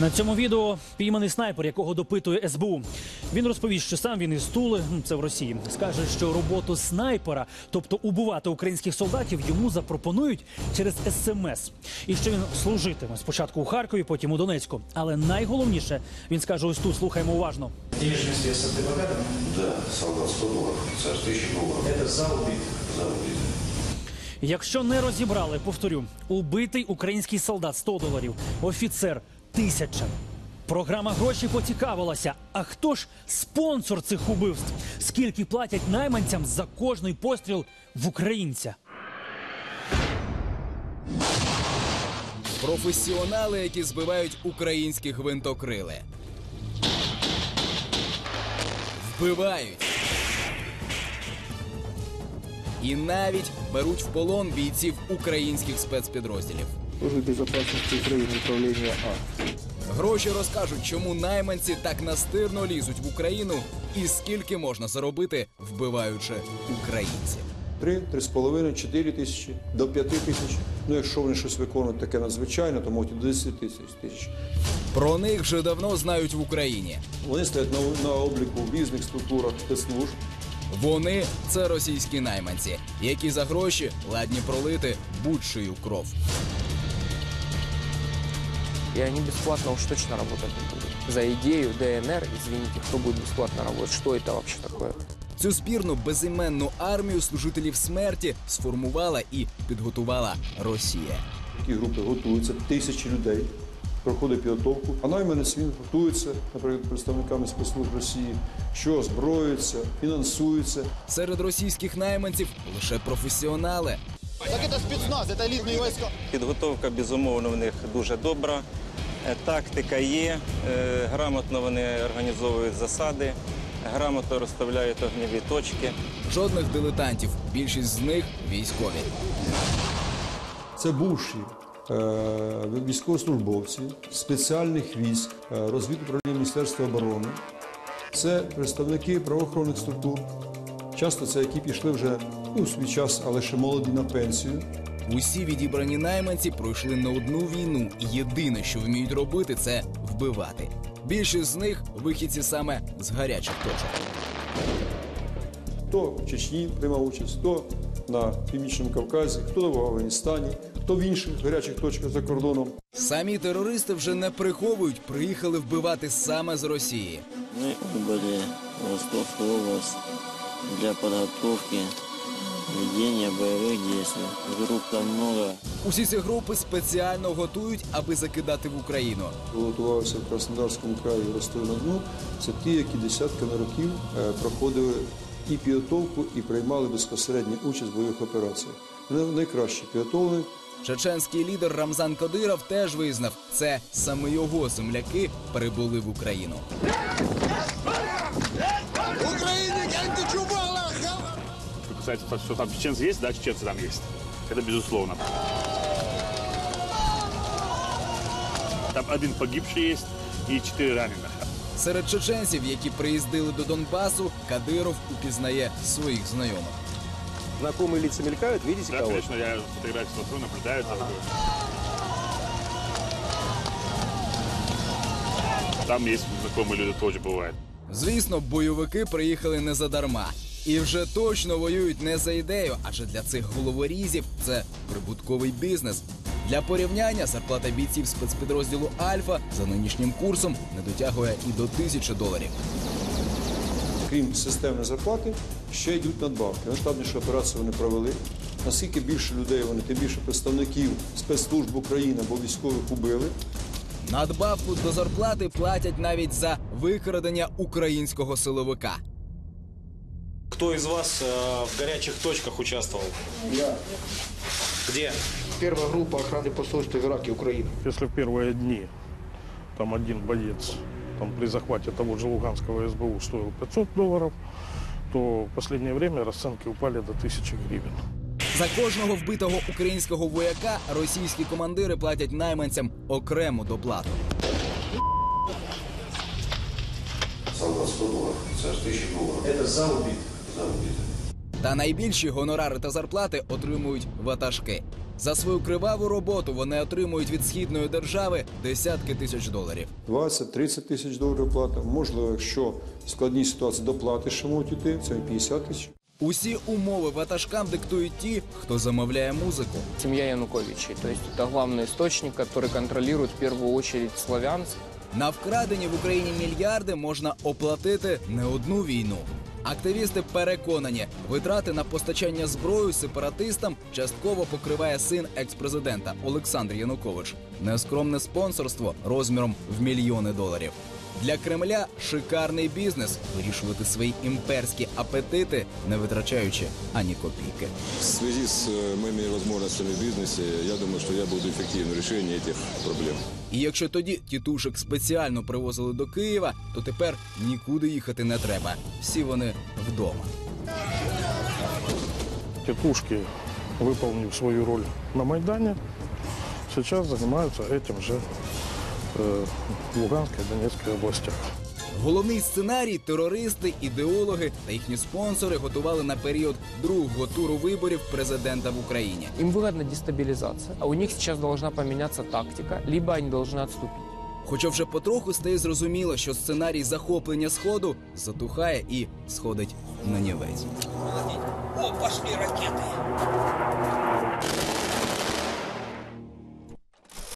На цьому відео пійманий снайпер, якого допитує СБУ. Він розповість, що сам він із Тули, ну, це в Росії. Скаже, що роботу снайпера, тобто убивати українських солдатів, йому запропонують через СМС. І що він служитиме спочатку у Харкові, потім у Донецьку. Але найголовніше він скаже ось тут. Слухаємо уважно. Денежные средства ты богатым? Да, солдат 100 долларов, це ж 1000 долларов Это за убит. за убитый. Якщо не розібрали, повторю, убитий український солдат 100 доларів, офіцер тисяча. Програма гроші поцікавилася. А хто ж спонсор цих убивств? Скільки платять найманцям за кожний постріл в українця? Професіонали, які збивають українські гвинтокрили. Вбивають. І навіть беруть в полон бійців українських спецпідрозділів. Службы безопасности Украины, управление А. Гроші розкажуть, чому найманці так настирно лізуть в Україну і скільки можна заробити, вбиваючи українців. 3, 3,5, 4 тисячі, до 5 тисяч. Ну, якщо вони щось виконують таке надзвичайне, то можуть і до 10 тисяч тисяч. Про них вже давно знають в Україні. Вони стоять на, на обліку в різних структурах спецслужб. Вони це російські найманці, які за гроші ладні пролити будь-чию кров. И они бесплатно уж точно работать не будут. За идею ДНР, извините, кто будет бесплатно работать? Что это вообще такое? Цю спірну безіменну армію служителів смерті сформувала і підготувала Росія. Такі групи готуються, тисячі людей. Проходить підготовку, а найманець він готується, наприклад, представниками спецслужб Росії, що озброюється, фінансується. Серед російських найманців лише професіонали. Так это спецназ, это элитные войска. Підготовка, безумовно, в них дуже добра. Е, Тактика є, е, грамотно вони організовують засади, грамотно розставляють огневі точки. Жодних дилетантів. Більшість з них військові. Це бувші е, військовослужбовці спеціальних військ, е, розвідуправління Міністерства оборони. Це представники правоохоронних структур. Часто це які пішли вже ну, свій час, але ще молоді на пенсію. Усі відібрані найманці пройшли не одну війну, і єдине, що вміють робити, це вбивати. Більшість з них вихідці саме з гарячих точок. Хто в Чечні приймав участь, хто на Північному Кавказі, хто в Афганістані, хто в інших гарячих точках за кордоном. Самі терористи вже не приховують, приїхали вбивати саме з Росії. Мы убыли в Ростовскую область для подготовки ведения боевых действий. Групп там много. Усі ці групи спеціально готують, аби закидати в Україну. Готувався в Краснодарському краї в Ростові на Дону. Це ті, які десятками років е, проходили і підготовку, і приймали безпосередню участь в бойових операціях. Вони найкращі підготовлені, Чеченський лідер Рамзан Кадиров теж визнав, це саме його земляки прибули в Україну. Что касается, того, что там чеченцы есть, да, чеченцы там есть. Это безусловно. Там один погибший есть и четыре раненых. Серед чеченців, які приїздили до Донбасу, Кадиров упізнає своїх знайомих. Знакомые лица мелькают, видите Да, конечно, я фотографии смотрю, наблюдаю. там. Там есть знакомые люди тоже бывают. Звісно, бойовики приїхали не задарма. І вже точно воюють не за ідею, адже для цих головорізів це прибутковий бізнес. Для порівняння зарплата бійців спецпідрозділу Альфа за нинішнім курсом не дотягує і до тисячі доларів. крім системної зарплати, ще йдуть надбавки. Масштабніші операції вони провели. Наскільки більше людей вони, тим більше представників спецслужб України або військових убили. Надбавку до зарплати платять навіть за викрадення українського силовика Кто из вас э, в горячих точках участвовал? Я. Где? Первая группа охраны посольства в Ираке, Украины. Если в первые дни там один боец там, при захвате того же Луганского СБУ стоил 500 долларов, то в последнее время расценки упали до 1000 гривен. За кожного вбитого українського вояка російські командири платять найманцям окрему доплату. Солдат 100 долларов, це ж 1000 долларов Это за убит. за убитый. Та найбільші гонорари та зарплати отримують ватажки. За свою криваву роботу вони отримують від східної держави десятки тисяч доларів. 20-30 тисяч доларів плата. Можливо, якщо в складній ситуації доплати ще можуть йти, це 50 тисяч. Усі умови ватажкам диктують ті, хто замовляє музику. Семья Януковичей, то есть это главный источник, который контролирует в первую очередь Славянск. На вкрадені в Україні мільярди можна оплатити не одну війну. Активісти переконані, витрати на постачання зброї сепаратистам частково покриває син екс-президента Олександр Янукович. Нескромне спонсорство розміром в мільйони доларів. Для Кремля шикарний бізнес вирішувати свої імперські апетити, не витрачаючи ані копійки. В связи с э, моими возможностями в бизнесе, я думаю, что я буду эффективен в решении этих проблем. І якщо тоді тітушек спеціально привозили до Києва, то тепер нікуди їхати не треба. Всі вони вдома. Тетушки, выполнив свою роль на Майдане, сейчас занимаются этим же э, в Луганской и Донецкой областях. Головний сценарій терористи, ідеологи та їхні спонсори готували на період другого туру виборів президента в Україні. Им выгодна дестабилизация, а у них сейчас должна поменяться тактика, либо они должны отступить. Хоча вже потроху стає зрозуміло, що сценарій захоплення сходу затухає і сходить на нівець. О, пошли ракеты.